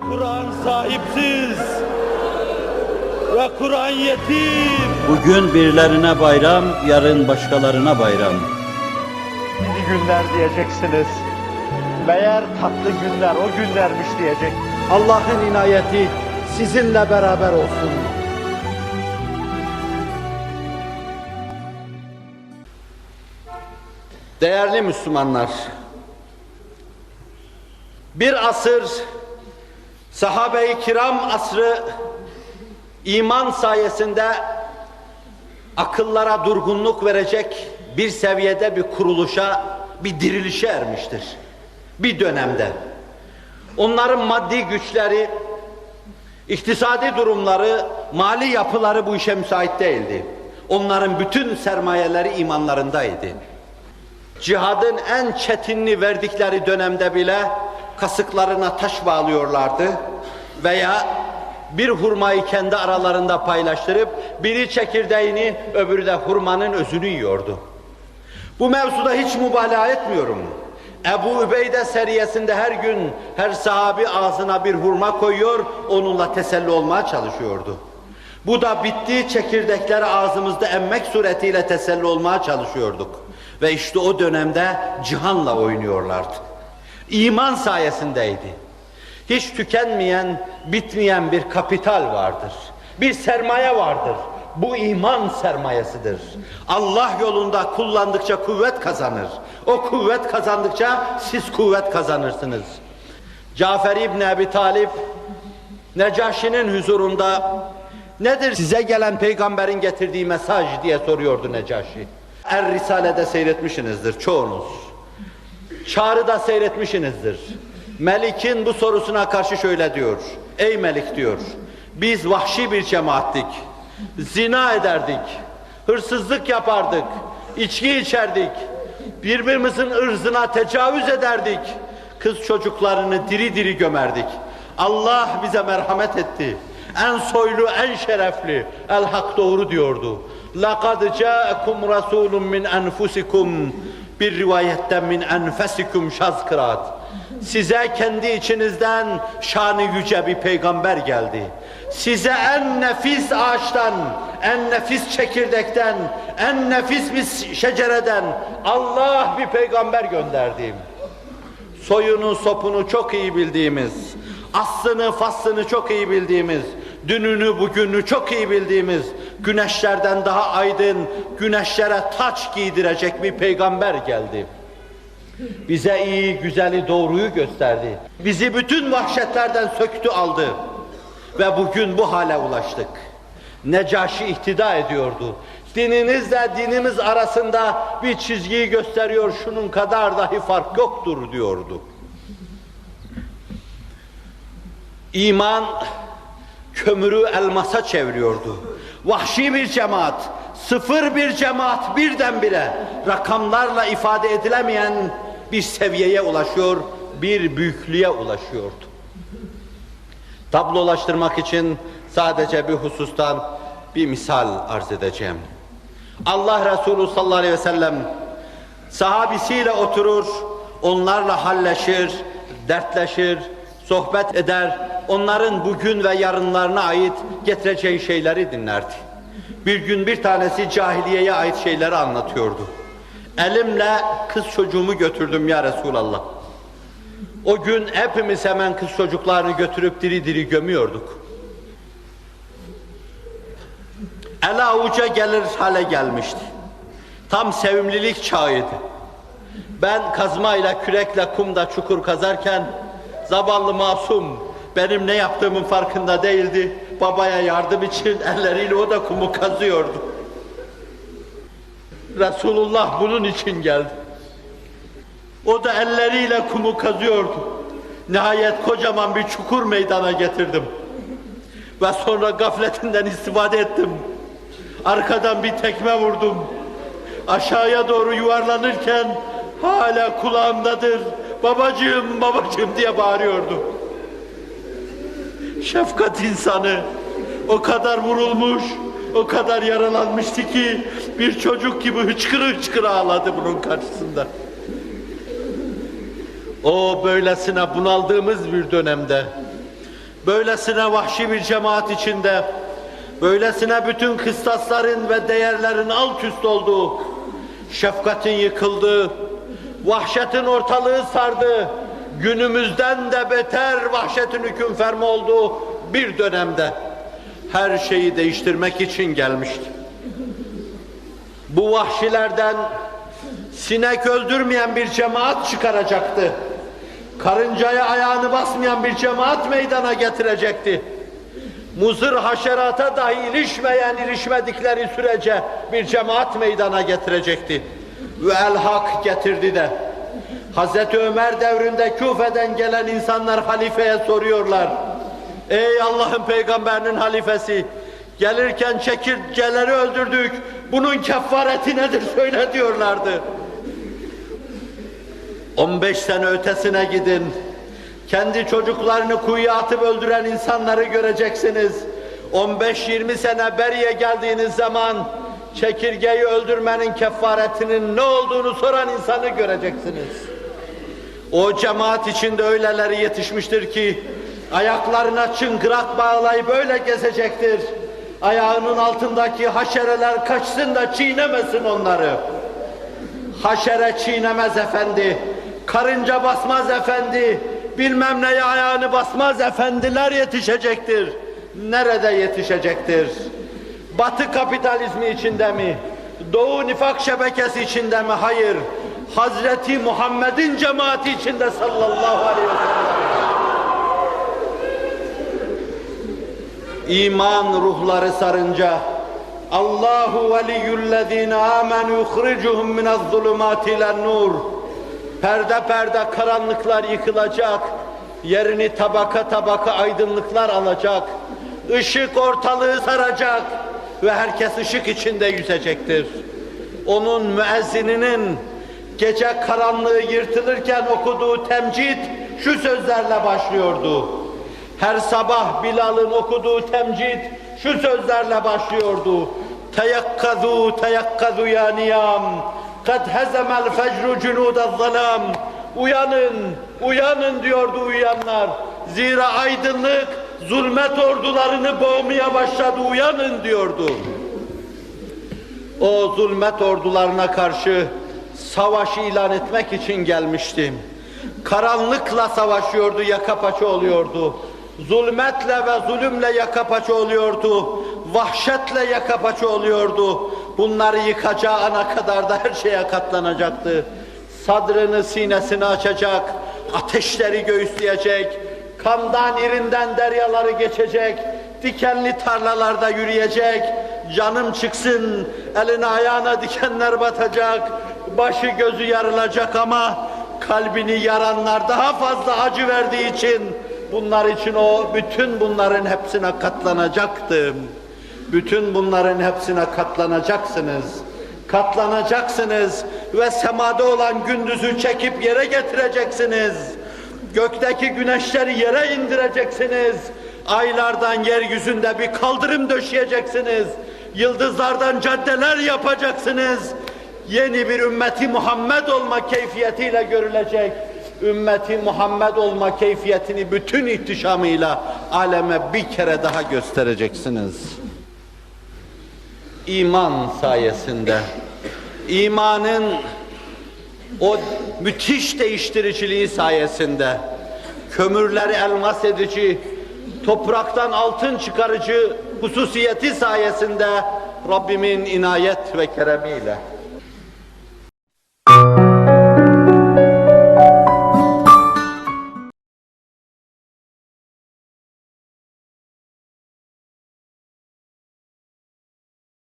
Kur'an sahipsiz ve Kur'an yetim. Bugün birilerine bayram, yarın başkalarına bayram. İyi günler diyeceksiniz. Meğer tatlı günler o günlermiş diyecek. Allah'ın inayeti sizinle beraber olsun. Değerli Müslümanlar, bir asır sahabe-i kiram asrı iman sayesinde akıllara durgunluk verecek bir seviyede bir kuruluşa, bir dirilişe ermiştir. Bir dönemde. Onların maddi güçleri, iktisadi durumları, mali yapıları bu işe müsait değildi. Onların bütün sermayeleri imanlarındaydı. Cihadın en çetinini verdikleri dönemde bile kasıklarına taş bağlıyorlardı veya bir hurmayı kendi aralarında paylaştırıp biri çekirdeğini öbürü de hurmanın özünü yiyordu. Bu mevzuda hiç mübalağa etmiyorum. Ebu Übeyde seriyesinde her gün her sahabi ağzına bir hurma koyuyor, onunla teselli olmaya çalışıyordu. Bu da bitti, çekirdekleri ağzımızda emmek suretiyle teselli olmaya çalışıyorduk. Ve işte o dönemde cihanla oynuyorlardı. İman sayesindeydi. Hiç tükenmeyen, bitmeyen bir kapital vardır. Bir sermaye vardır. Bu iman sermayesidir. Allah yolunda kullandıkça kuvvet kazanır. O kuvvet kazandıkça siz kuvvet kazanırsınız. Cafer İbni Ebi Talip Necaşi'nin huzurunda nedir size gelen peygamberin getirdiği mesaj diye soruyordu Necaşi. Er Risale'de seyretmişsinizdir çoğunuz. Çağrı'da seyretmişsinizdir. Melik'in bu sorusuna karşı şöyle diyor. Ey Melik diyor. Biz vahşi bir cemaattik. Zina ederdik. Hırsızlık yapardık. içki içerdik. Birbirimizin ırzına tecavüz ederdik. Kız çocuklarını diri diri gömerdik. Allah bize merhamet etti. En soylu, en şerefli, el hak doğru diyordu. لَقَدْ جَاءَكُمْ رَسُولٌ مِّنْ أَنْفُسِكُمْ bir rivayetten min enfesikum şaz kıraat. Size kendi içinizden şanı yüce bir peygamber geldi. Size en nefis ağaçtan, en nefis çekirdekten, en nefis bir şecereden Allah bir peygamber gönderdi. Soyunu, sopunu çok iyi bildiğimiz, aslını, faslını çok iyi bildiğimiz, dününü, bugünü çok iyi bildiğimiz, güneşlerden daha aydın, güneşlere taç giydirecek bir peygamber geldi. Bize iyi, güzeli, doğruyu gösterdi. Bizi bütün vahşetlerden söktü aldı. Ve bugün bu hale ulaştık. Necaşi ihtida ediyordu. Dininizle dinimiz arasında bir çizgiyi gösteriyor, şunun kadar dahi fark yoktur diyordu. İman kömürü elmasa çeviriyordu. Vahşi bir cemaat, sıfır bir cemaat birdenbire rakamlarla ifade edilemeyen bir seviyeye ulaşıyor, bir büyüklüğe ulaşıyordu. Tablolaştırmak için sadece bir husustan bir misal arz edeceğim. Allah Resulü sallallahu aleyhi ve sellem sahabisiyle oturur, onlarla halleşir, dertleşir, sohbet eder, onların bugün ve yarınlarına ait getireceği şeyleri dinlerdi. Bir gün bir tanesi cahiliyeye ait şeyleri anlatıyordu. Elimle kız çocuğumu götürdüm ya Resulallah. O gün hepimiz hemen kız çocuklarını götürüp diri diri gömüyorduk. El avuca gelir hale gelmişti. Tam sevimlilik çağıydı. Ben kazmayla, kürekle kumda çukur kazarken zavallı masum benim ne yaptığımın farkında değildi. Babaya yardım için elleriyle o da kumu kazıyordu. Resulullah bunun için geldi. O da elleriyle kumu kazıyordu. Nihayet kocaman bir çukur meydana getirdim. Ve sonra gafletinden istifade ettim. Arkadan bir tekme vurdum. Aşağıya doğru yuvarlanırken hala kulağımdadır. Babacığım, babacığım diye bağırıyordu. Şefkat insanı o kadar vurulmuş, o kadar yaralanmıştı ki bir çocuk gibi hıçkırı hıçkırı ağladı bunun karşısında. O böylesine bunaldığımız bir dönemde böylesine vahşi bir cemaat içinde, böylesine bütün kıstasların ve değerlerin alt üst olduğu, şefkatin yıkıldığı, vahşetin ortalığı sardı, günümüzden de beter vahşetin hüküm ferma olduğu bir dönemde her şeyi değiştirmek için gelmişti. Bu vahşilerden sinek öldürmeyen bir cemaat çıkaracaktı. Karıncaya ayağını basmayan bir cemaat meydana getirecekti. Muzır haşerata dahi ilişmeyen ilişmedikleri sürece bir cemaat meydana getirecekti. Ve el hak getirdi de. Hazreti Ömer devrinde Küfe'den gelen insanlar halifeye soruyorlar. Ey Allah'ın peygamberinin halifesi, gelirken çekirgeleri öldürdük, bunun kefareti nedir söyle diyorlardı. 15 sene ötesine gidin. Kendi çocuklarını kuyuya atıp öldüren insanları göreceksiniz. 15-20 sene beriye geldiğiniz zaman çekirgeyi öldürmenin kefaretinin ne olduğunu soran insanı göreceksiniz. O cemaat içinde öyleleri yetişmiştir ki ayaklarına çıngırak bağlayıp böyle gezecektir. Ayağının altındaki haşereler kaçsın da çiğnemesin onları. Haşere çiğnemez efendi, karınca basmaz efendi, bilmem neye ayağını basmaz efendiler yetişecektir. Nerede yetişecektir? Batı kapitalizmi içinde mi? Doğu nifak şebekesi içinde mi? Hayır. Hazreti Muhammed'in cemaati içinde sallallahu aleyhi ve. İman ruhları sarınca Allahu veliyyullezine amenu yukhricuhum minez-zulumati ilen-nur. Perde perde karanlıklar yıkılacak. Yerini tabaka tabaka aydınlıklar alacak. Işık ortalığı saracak ve herkes ışık içinde yüzecektir. Onun müezzininin gece karanlığı yırtılırken okuduğu temcid şu sözlerle başlıyordu. Her sabah Bilal'ın okuduğu temcid şu sözlerle başlıyordu. Teyakkazu teyakkazu ya niyam. Kad hezemel fecru cunudez zalam. Uyanın, uyanın diyordu uyanlar. Zira aydınlık zulmet ordularını boğmaya başladı, uyanın diyordu. O zulmet ordularına karşı savaş ilan etmek için gelmiştim. Karanlıkla savaşıyordu, yaka paça oluyordu. Zulmetle ve zulümle yaka paça oluyordu. Vahşetle yaka paça oluyordu. Bunları yıkacağı ana kadar da her şeye katlanacaktı. Sadrını, sinesini açacak, ateşleri göğüsleyecek, kandan irinden deryaları geçecek, dikenli tarlalarda yürüyecek, canım çıksın, eline ayağına dikenler batacak, başı gözü yarılacak ama kalbini yaranlar daha fazla acı verdiği için bunlar için o bütün bunların hepsine katlanacaktı. Bütün bunların hepsine katlanacaksınız. Katlanacaksınız ve semada olan gündüzü çekip yere getireceksiniz. Gökteki güneşleri yere indireceksiniz. Aylardan yeryüzünde bir kaldırım döşeyeceksiniz. Yıldızlardan caddeler yapacaksınız. Yeni bir ümmeti Muhammed olma keyfiyetiyle görülecek. Ümmeti Muhammed olma keyfiyetini bütün ihtişamıyla aleme bir kere daha göstereceksiniz. İman sayesinde, imanın o müthiş değiştiriciliği sayesinde, kömürleri elmas edici, topraktan altın çıkarıcı hususiyeti sayesinde Rabbimin inayet ve keremiyle